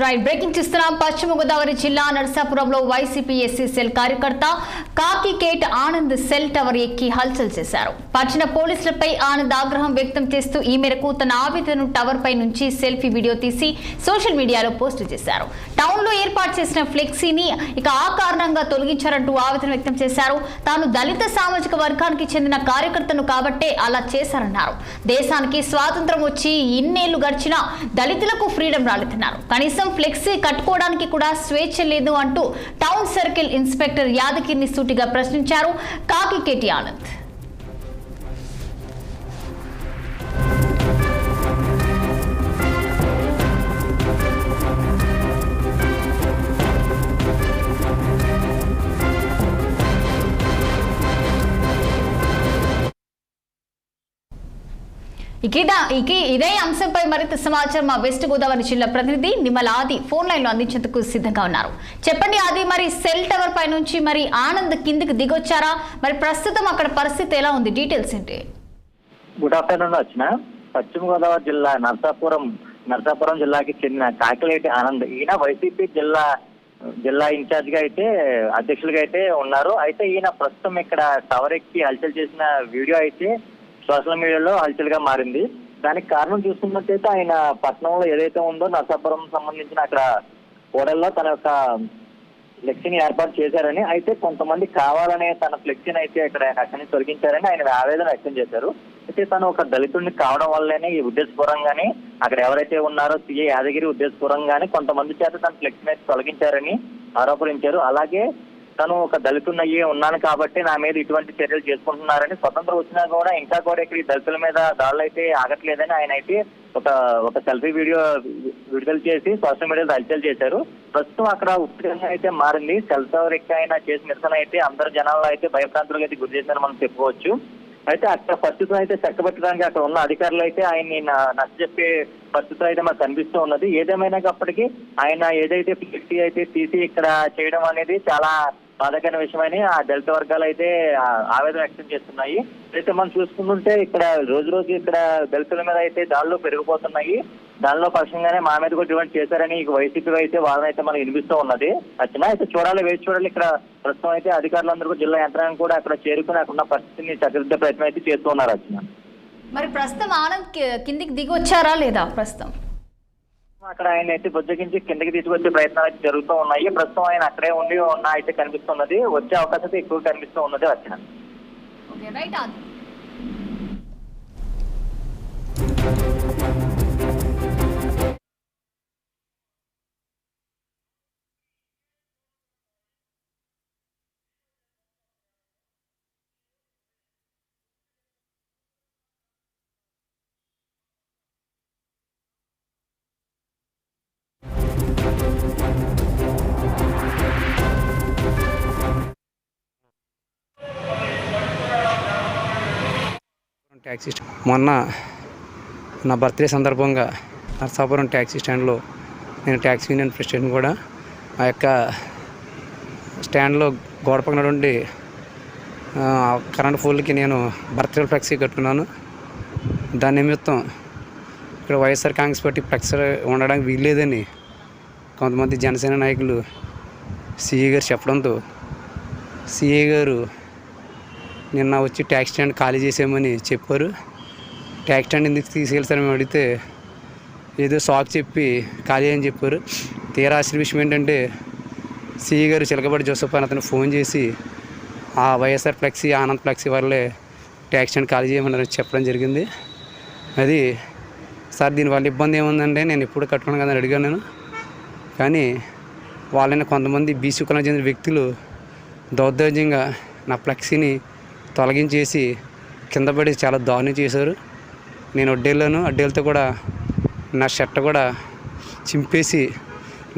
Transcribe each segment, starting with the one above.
Right breaking చూస్తున్నాం పశ్చిమ గోదావరి జిల్లా నర్సాపురంలో వైసీపీ ఎస్సీ సెల్ కార్యకర్త కాకి కేట్ ఆనంద్ సెల్ టవర్ ఎక్కి హల్చల్ చేశారు. పట్టిన పోలీసులపై ఆనంద్ ఆగ్రహం వ్యక్తం చేస్తూ ఈ మేరకు తన ఆవేదనను టవర్ పై నుంచి సెల్ఫీ వీడియో తీసి సోషల్ మీడియాలో పోస్ట్ చేశారు. టౌన్లో ఏర్పాటు చేసిన ఫ్లెక్సీని ఇక ఆ కారణంగా తొలగించారంటూ ఆవేదన వ్యక్తం చేశారు. తాను దళిత సామాజిక వర్గానికి చెందిన కార్యకర్తను కాబట్టే అలా చేశారన్నారు. దేశానికి స్వాతంత్రం వచ్చి ఇన్నేళ్ళు గడిచినా దళితులకు ఫ్రీడమ్ రాలేదన్నారు. కనీసం ఫ్లెక్సీ కట్టుకోవడానికి కూడా స్వేచ్ఛ లేదు అంటూ టౌన్ సర్కిల్ ఇన్స్పెక్టర్ యాదగిరిని సూటిగా ప్రశ్నించారు కాకి కేటీ ఆనంద్. ఇక ఇదే అంశంపై మరింత సమాచారం మా వెస్ట్ గోదావరి జిల్లా ప్రతినిధి నిమ్మల ఆది ఫోన్ లైన్లో అందించేందుకు సిద్ధంగా ఉన్నారు. చెప్పండి ఆది మరి సెల్ టవర్ పై నుంచి మరి ఆనంద్ కిందికి దిగొచ్చారా? మరి ప్రస్తుతం అక్కడ పరిస్థితి ఎలా ఉంది? డీటెయిల్స్ ఏంటి? గుడ్ ఆఫ్టర్నూన్ వచ్చిన పశ్చిమ గోదావరి జిల్లా నర్సాపురం నర్సాపురం జిల్లాకి చెందిన కాకిలేటి ఆనంద్. ఈయన వైసీపీ జిల్లా జిల్లా ఇన్ఛార్జ్గా అయితే అధ్యక్షులుగా అయితే ఉన్నారు. అయితే ఈయన ప్రస్తుతం ఇక్కడ టవర్ ఎక్కి హల్చల్ చేసిన వీడియో అయితే సోషల్ మీడియాలో హల్చల్గా మారింది. దానికి కారణం చూసుకున్నట్టయితే ఆయన పట్టణంలో ఏదైతే ఉందో నరసాపురం సంబంధించిన అక్కడ ఓడల్లో తన యొక్క ఫ్లెక్సీని ఏర్పాటు చేశారని అయితే కొంతమంది కావాలనే తన ఫ్లెక్సీని అయితే ఇక్కడ అక్కడి నుంచి తొలగించారని ఆయన ఆవేదన వ్యక్తం చేశారు. అయితే తను ఒక దళితుడిని కావడం వల్లనే ఈ ఉద్దేశపూర్వంగానే అక్కడ ఎవరైతే ఉన్నారో సీఏ యాదగిరి ఉద్దేశపూర్వంగానే కొంతమంది చేత తన ఫ్లెక్సీని అయితే తొలగించారని ఆరోపణించారు అలాగే తను ఒక దళితున్నయ్యే ఉన్నాను కాబట్టి నా మీద ఇటువంటి చర్యలు చేసుకుంటున్నారని స్వతంత్రం వచ్చినా కూడా ఇంకా కూడా ఇక్కడ దళితుల మీద దాడులు అయితే ఆగట్లేదని ఆయన అయితే ఒక ఒక సెల్ఫీ వీడియో విడుదల చేసి సోషల్ మీడియాలో హల్చల్ చేశారు. ప్రస్తుతం అక్కడ ఉత్సాహంగా అయితే మారింది. సెల్ టవర్ ఎక్కి ఆయన చేసిన నిరసన అయితే అందరు జనాల్లో అయితే భయప్రాంతులకు అయితే గురి చేశారని మనం చెప్పుకోవచ్చు. అయితే అక్కడ పరిస్థితులు అయితే చక్కబెట్టడానికి అక్కడ ఉన్న అధికారులు అయితే ఆయన్ని న- నచ్చజెప్పే పరిస్థితులు అయితే మనకు కనిపిస్తూ ఉన్నది. ఏదేమైనాకప్పటికీ ఆయన ఏదైతే ఫ్లెక్సీ అయితే తీసి ఇక్కడ చేయడం అనేది చాలా బాధకరమైన విషయమని ఆ దళిత వర్గాలు అయితే ఆవేదన వ్యక్తం చేస్తున్నాయి. అయితే మనం చూసుకుంటుంటే ఇక్కడ రోజు రోజు ఇక్కడ దళితుల మీద అయితే దాడులు పెరిగిపోతున్నాయి. దానిలో పక్షంగానే మా మీద కూడా ఇటువంటి చేశారని వైసీపీ అయితే వాదన అయితే మనకు వినిపిస్తూ ఉన్నది. అచ్చిన అయితే చూడాలి వేచి చూడాలి. ఇక్కడ ప్రస్తుతం అయితే అధికారులందరూ కూడా జిల్లా యంత్రాంగం కూడా అక్కడ చేరుకుని అక్కడ ఉన్న పరిస్థితిని చక్కదిద్దే ప్రయత్నం అయితే చేస్తూ ఉన్నారు వచ్చిన మరి ప్రస్తుతం ఆనంద్ కిందికి కిందికి దిగొచ్చారా లేదా ప్రస్తుతం? అక్కడ ఆయన అయితే బుజ్జగించి కిందకి తీసుకొచ్చే ప్రయత్నాలు అయితే జరుగుతూ ఉన్నాయి. ప్రస్తుతం ఆయన అక్కడే ఉండి ఉన్న అయితే కనిపిస్తున్నది. వచ్చే అవకాశం అయితే ఎక్కువ కనిపిస్తూ ఉన్నది వచ్చిన ఓకే రైట్ ట్యాక్సీ మొన్న నా బర్త్డే సందర్భంగా నర్సాపురం ట్యాక్సీ స్టాండ్లో నేను ట్యాక్సీ యూనియన్ ప్రెసిడెంట్ కూడా ఆ యొక్క స్టాండ్లో గోడ పక్కనటువంటి ఉండి కరెంట్ పోల్కి నేను బర్త్డే ఫ్లెక్సీ కట్టుకున్నాను. దాని నిమిత్తం ఇక్కడ వైఎస్ఆర్ కాంగ్రెస్ పార్టీ ఫ్లెక్సీ ఉండడానికి వీల్లేదని కొంతమంది జనసేన నాయకులు సిఏ గారు చెప్పడంతో సిఏ గారు నిన్న వచ్చి ట్యాక్స్ స్టాండ్ ఖాళీ చేసామని చెప్పారు. ట్యాక్స్ స్టాండ్ ఎందుకు తీసుకెళ్తారని అడిగితే ఏదో షాక్ చెప్పి ఖాళీ అని చెప్పారు. తీరా ఆశ్చర్య విషయం ఏంటంటే సిఈ గారు చిలకబడి జోసఫ్ అని అతను ఫోన్ చేసి ఆ వైఎస్ఆర్ ఫ్లెక్సీ ఆనంద్ ఫ్లెక్సీ వల్లే ట్యాక్స్ స్టాండ్ ఖాళీ చేయమని చెప్పడం జరిగింది. అది సార్ దీనివల్ల ఇబ్బంది ఏముందంటే నేను ఎప్పుడు కట్టుకున్నాను కదా అని అడిగాను నేను. కానీ వాళ్ళని కొంతమంది బీసీ కులం చెందిన వ్యక్తులు దౌర్దౌర్యంగా నా ఫ్లెక్సీని తొలగించేసి కింద పడి చాలా దారుణం చేశారు. నేను వడ్డేళ్ళను అడ్డేలతో కూడా నా షర్ట్ కూడా చింపేసి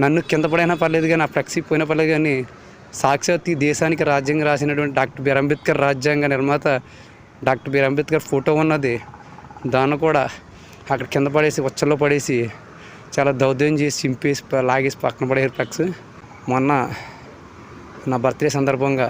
నన్ను కింద పడైనా పర్లేదు కానీ ఆ ఫ్లెక్సీ పోయినా పర్లేదు కానీ సాక్షాత్ ఈ దేశానికి రాజ్యాంగం రాసినటువంటి డాక్టర్ బిఆర్ అంబేద్కర్ రాజ్యాంగ నిర్మాత డాక్టర్ బిఆర్ అంబేద్కర్ ఫోటో ఉన్నది. దాన్ని కూడా అక్కడ కింద పడేసి ఉచ్చల్లో పడేసి చాలా దౌర్జన్యం చేసి చింపేసి లాగేసి పక్కన పడేసారు ఫ్లెక్స్. మొన్న నా బర్త్డే సందర్భంగా